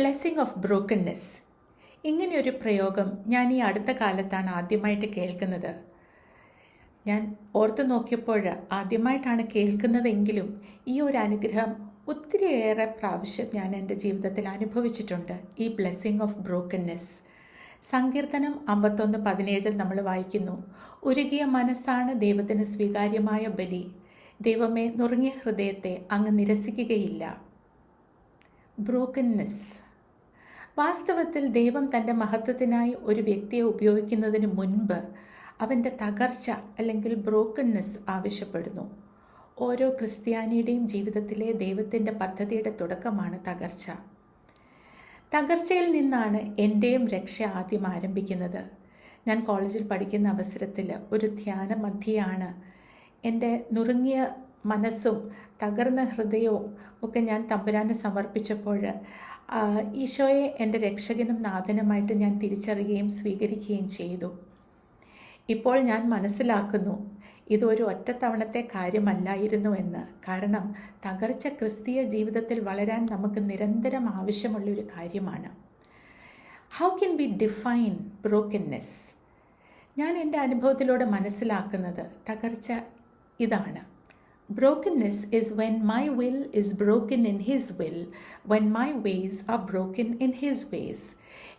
Blessing of brokenness ഇങ്ങനെയൊരു പ്രയോഗം ഞാൻ ഈ അടുത്ത കാലത്താണ് ആദ്യമായിട്ട് കേൾക്കുന്നത്. ഞാൻ ഓർത്തു നോക്കിയപ്പോൾ ആദ്യമായിട്ടാണ് കേൾക്കുന്നതെങ്കിലും ഈ ഒരു അനുഗ്രഹം ഒത്തിരിയേറെ പ്രാവശ്യം ഞാൻ എന്റെ ജീവിതത്തിൽ അനുഭവിച്ചിട്ടുണ്ട്. ഈ ബ്ലെസ്സിങ് ഓഫ് ബ്രോക്കൺനെസ് സങ്കീർത്തനം അമ്പത്തൊന്ന് പതിനേഴിൽ നമ്മൾ വായിക്കുന്നു. ഉരുകിയ മനസ്സാണ് ദൈവത്തിന് സ്വീകാര്യമായ ബലി. ദൈവമേ നുറുങ്ങിയ ഹൃദയത്തെ അങ്ങ് നിരസിക്കുകയില്ല. ബ്രോക്കൺനെസ് വാസ്തവത്തിൽ ദൈവം തന്റെ മഹത്വത്തിനായി ഒരു വ്യക്തിയെ ഉപയോഗിക്കുന്നതിന് മുൻപ് അവന്റെ തകർച്ച അല്ലെങ്കിൽ ബ്രോക്കൺനെസ് ആവശ്യപ്പെടുന്നു. ഓരോ ക്രിസ്ത്യാനിയുടെയും ജീവിതത്തിലെ ദൈവത്തിന്റെ പദ്ധതിയുടെ തുടക്കമാണ് തകർച്ച. തകർച്ചയിൽ നിന്നാണ് എന്റെയും രക്ഷ ആദ്യം ആരംഭിക്കുന്നത്. ഞാൻ കോളേജിൽ പഠിക്കുന്ന അവസരത്തിൽ ഒരു ധ്യാന മധ്യയാണ്. എന്റെ നുറുങ്ങിയ മനസ്സും തകർന്ന ഹൃദയവും ഒക്കെ ഞാൻ തമ്പുരാനെ സമർപ്പിച്ചപ്പോൾ ഈശോയെ എന്റെ രക്ഷകനും നാഥനുമായിട്ട് ഞാൻ തിരിച്ചറിയുകയും സ്വീകരിക്കുകയും ചെയ്തു. ഇപ്പോൾ ഞാൻ മനസ്സിലാക്കുന്നു ഇതൊരു ഒറ്റത്തവണത്തെ കാര്യമല്ലായിരുന്നു എന്ന്. കാരണം തകർച്ച ക്രിസ്തീയ ജീവിതത്തിൽ വളരാൻ നമുക്ക് നിരന്തരം ആവശ്യമുള്ളൊരു കാര്യമാണ്. How can be define brokenness ഞാൻ എന്റെ അനുഭവത്തിലൂടെ മനസ്സിലാക്കുന്നത് തകർച്ച ഇതാണ്. ബ്രോക്കൻനെസ് is when my will is broken in His will, when my ways are broken in His ways.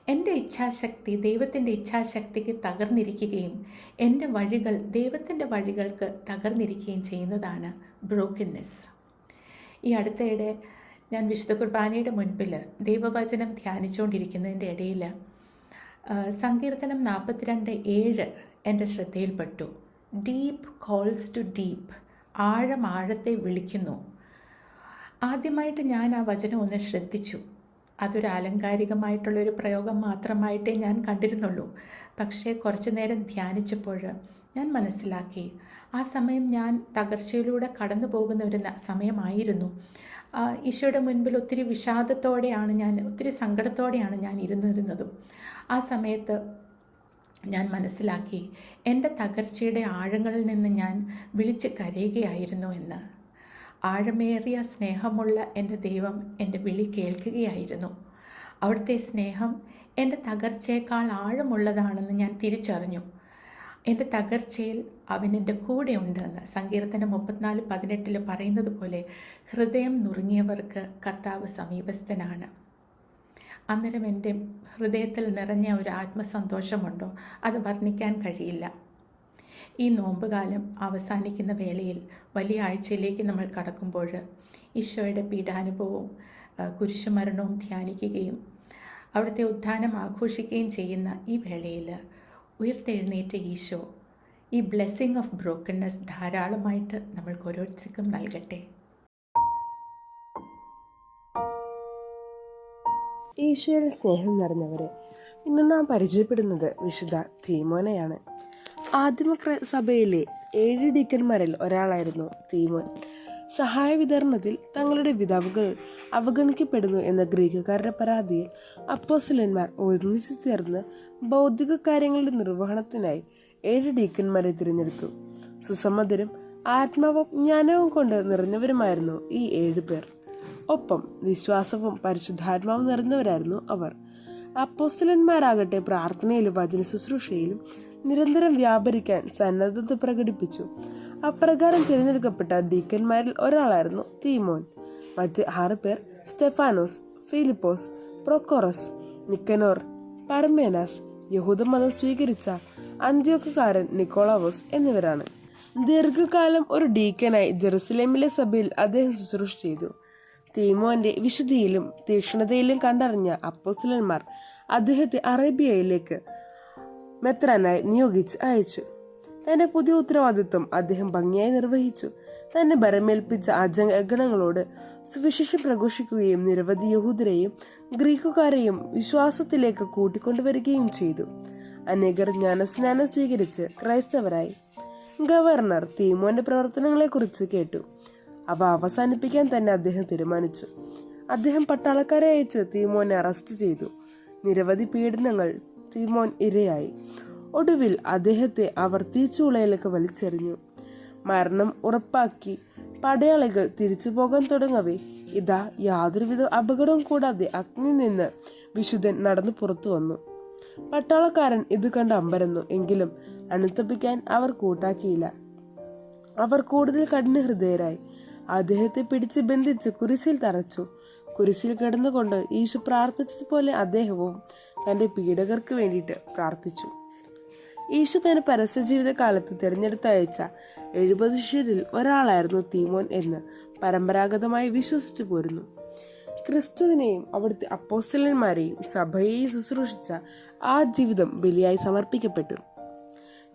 എന്റെ ഇച്ഛാശക്തി ദൈവത്തിന്റെ ഇച്ഛാശക്തിക്ക് തകർന്നിരിക്കുകയും എന്റെ വഴികൾ ദൈവത്തിന്റെ വഴികൾക്ക് തകർന്നിരിക്കുകയും ചെയ്യുന്നതാണ് ബ്രോക്കൻനെസ് ഈ അടുത്തയിടെ ഞാൻ വിശുദ്ധ കുർബാനയുടെ മുൻപിൽ ദൈവവചനം ധ്യാനിച്ചുകൊണ്ടിരിക്കുന്നതിന്റെ ഇടയിൽ സങ്കീർത്തനം നാൽപ്പത്തിരണ്ട് ഏഴ് എന്റെ ശ്രദ്ധയിൽപ്പെട്ടു. ഡീപ്പ് കോൾസ് ടു ഡീപ്പ് ആഴം ആഴത്തെ വിളിക്കുന്നു. ആദ്യമായിട്ട് ഞാൻ ആ വചനം ഒന്ന് ശ്രദ്ധിച്ചു. അതൊരു ആലങ്കാരികമായിട്ടുള്ളൊരു പ്രയോഗം മാത്രമായിട്ടേ ഞാൻ കണ്ടിരുന്നുള്ളൂ. പക്ഷേ കുറച്ചു നേരം ധ്യാനിച്ചപ്പോൾ ഞാൻ മനസ്സിലാക്കി. ആ സമയം ഞാൻ തകർച്ചയിലൂടെ കടന്നു പോകുന്ന ഒരു സമയമായിരുന്നു. ഈശോയുടെ മുൻപിൽ ഒത്തിരി വിഷാദത്തോടെയാണ് ഞാൻ ഒത്തിരി സങ്കടത്തോടെയാണ് ഞാൻ ഇരുന്നിരുന്നതും. ആ സമയത്ത് ഞാൻ മനസ്സിലാക്കി എന്റെ തകർച്ചയുടെ ആഴങ്ങളിൽ നിന്ന് ഞാൻ വിളിച്ച് കരയുകയായിരുന്നു എന്ന്. ആഴമേറിയ സ്നേഹമുള്ള എന്റെ ദൈവം എന്റെ വിളി കേൾക്കുകയായിരുന്നു. അവിടുത്തെ സ്നേഹം എന്റെ തകർച്ചയേക്കാൾ ആഴമുള്ളതാണെന്ന് ഞാൻ തിരിച്ചറിഞ്ഞു. എന്റെ തകർച്ചയിൽ അവൻ എന്റെ കൂടെ ഉണ്ടെന്ന് സങ്കീർത്തനം മുപ്പത്തിനാല് പതിനെട്ടിൽ പറയുന്നത് പോലെ ഹൃദയം നുറുങ്ങിയവർക്ക് കർത്താവ് സമീപസ്ഥനാണ്. അന്നേരം എന്റെ ഹൃദയത്തിൽ നിറഞ്ഞ ഒരു ആത്മസന്തോഷമുണ്ടോ? അത് വർണിക്കാൻ കഴിയില്ല. ഈ നോമ്പുകാലം അവസാനിക്കുന്ന വേളയിൽ വലിയ ആഴ്ചയിലേക്ക് നമ്മൾ കടക്കുമ്പോൾ ഈശോയുടെ പീഡാനുഭവവും ആ, കുരിശുമരണവും ധ്യാനിക്കുകയും അവിടുത്തെ ഉത്ഥാനം ആഘോഷിക്കുകയും ചെയ്യുന്ന ഈ വേളയിൽ ഉയർത്തെഴുന്നേറ്റ ഈശോ ഈ ബ്ലെസ്സിങ് ഓഫ് ബ്രോക്കൺനെസ് ധാരാളമായിട്ട് നമ്മൾക്ക് ഓരോരുത്തർക്കും നൽകട്ടെ. ഈശോയിൽ സ്നേഹം നിറഞ്ഞവരെ. ഇന്ന് നാം പരിചയപ്പെടുന്നത് വിശുദ്ധ തീമോനെയാണ്. ആദിമ സഭയിലെ ഏഴ് ഡീക്കന്മാരിൽ ഒരാളായിരുന്നു തീമോൻ. സഹായ വിതരണത്തിൽ തങ്ങളുടെ വിധവുകൾ അവഗണിക്കപ്പെടുന്നു എന്ന ഗ്രീക്കുകാരുടെ പരാതിയിൽ അപ്പോസിലന്മാർ ഒരുമിച്ച് ചേർന്ന് ബൗദ്ധിക കാര്യങ്ങളുടെ നിർവഹണത്തിനായി ഏഴ് ഡീക്കന്മാരെ തിരഞ്ഞെടുത്തു. സുസമ്മതരും ആത്മാവും ജ്ഞാനവും കൊണ്ട് നിറഞ്ഞവരുമായിരുന്നു ഈ ഏഴ് പേർ. ഒപ്പം വിശ്വാസവും പരിശുദ്ധാത്മാവും നിറഞ്ഞവരായിരുന്നു അവർ. അപ്പോസ്റ്റലന്മാരാകട്ടെ പ്രാർത്ഥനയിലും വചന ശുശ്രൂഷയിലും നിരന്തരം വ്യാപരിക്കാൻ സന്നദ്ധത പ്രകടിപ്പിച്ചു. അപ്രകാരം തിരഞ്ഞെടുക്കപ്പെട്ട ഡീക്കന്മാരിൽ ഒരാളായിരുന്നു തീമോൻ. മറ്റ് ആറ് പേർ സ്റ്റെഫാനോസ് ഫിലിപ്പോസ് പ്രൊക്കോറസ് നിക്കനോർ പർമേനാസ് യഹൂദമതം സ്വീകരിച്ച അന്ത്യോക്കാരൻ നിക്കോളാവോസ് എന്നിവരാണ്. ദീർഘകാലം ഒരു ഡീക്കനായി ജെറുസലേമിലെ സഭയിൽ അദ്ദേഹം ശുശ്രൂഷ ചെയ്തു. തീമോന്റെ വിശുദ്ധിയിലും തീക്ഷ്ണതയിലും കണ്ടറിഞ്ഞ അപ്പോസ്ലന്മാർ അദ്ദേഹത്തെ അറേബ്യയിലേക്ക് മെത്രാനായി നിയോഗിച്ച് അയച്ചു. തന്റെ പുതിയ ഉത്തരവാദിത്വം അദ്ദേഹം ഭംഗിയായി നിർവഹിച്ചു. തന്നെ ബരമേൽപ്പിച്ച അജഗണങ്ങളോട് സുവിശേഷം പ്രഘോഷിക്കുകയും നിരവധി യഹൂദരെയും ഗ്രീക്കുകാരെയും വിശ്വാസത്തിലേക്ക് കൂട്ടിക്കൊണ്ടുവരികയും ചെയ്തു. അനേകർ ജ്ഞാനസ്നാനം സ്വീകരിച്ച് ക്രൈസ്തവരായി. ഗവർണർ തീമോന്റെ പ്രവർത്തനങ്ങളെക്കുറിച്ച് കേട്ടു. അവ അവസാനിപ്പിക്കാൻ തന്നെ അദ്ദേഹം തീരുമാനിച്ചു. അദ്ദേഹം പട്ടാളക്കാരെ അയച്ച് തീമോനെ അറസ്റ്റ് ചെയ്തു. നിരവധി പീഡനങ്ങൾ തീമോൻ ഇരയായി. ഒടുവിൽ അദ്ദേഹത്തെ അവർ തീച്ചുളയിലേക്ക് വലിച്ചെറിഞ്ഞു. മരണം ഉറപ്പാക്കി പടയാളികൾ തിരിച്ചു പോകാൻ തുടങ്ങവേ. ഇതാ യാതൊരുവിധ അപകടവും കൂടാതെ അഗ്നിയിൽ നിന്ന് വിശുദ്ധൻ നടന്നു പുറത്തു വന്നു. പട്ടാളക്കാരൻ ഇത് കണ്ട് അമ്പരന്നു. എങ്കിലും അണുത്തപ്പിക്കാൻ അവർ കൂട്ടാക്കിയില്ല. അവർ കൂടുതൽ കഠിന ഹൃദയരായി അദ്ദേഹത്തെ പിടിച്ച് ബന്ധിച്ച് കുരിശിൽ തറച്ചു. കുരിശിൽ കിടന്നുകൊണ്ട് ഈശോ പ്രാർത്ഥിച്ചതുപോലെ അദ്ദേഹവും തന്റെ പീഡകർക്ക് വേണ്ടിയിട്ട് പ്രാർത്ഥിച്ചു. ഈശോ തന്റെ പരസ്യ ജീവിതകാലത്ത് തിരഞ്ഞെടുത്തയച്ച എഴുപത് ശിഷ്യരിൽ ഒരാളായിരുന്നു തീമോൻ എന്ന് പരമ്പരാഗതമായി വിശ്വസിച്ചു പോരുന്നു. ക്രിസ്തുവിനെയും അവിടുത്തെ അപ്പോസ്റ്റലന്മാരെയും സഭയെയും ശുശ്രൂഷിച്ച ആ ജീവിതം ബലിയായി സമർപ്പിക്കപ്പെട്ടു.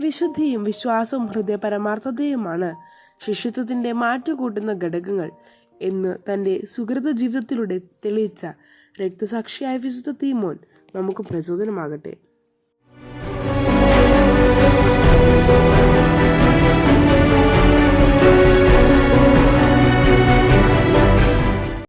വിശുദ്ധിയും വിശ്വാസവും ഹൃദയ പരമാർത്ഥതയുമാണ് ശിഷ്യത്വത്തിന്റെ മാറ്റുകൂട്ടുന്ന ഘടകങ്ങൾ എന്ന് തന്റെ സുഹൃത ജീവിതത്തിലൂടെ തെളിയിച്ച രക്തസാക്ഷിയായ വിശുദ്ധ തീമോൻ നമുക്ക് പ്രചോദനമാകട്ടെ.